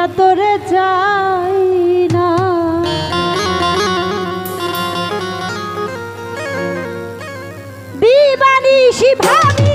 ছাড়িয়া তোরে যাই না। দিবানি শিভাবি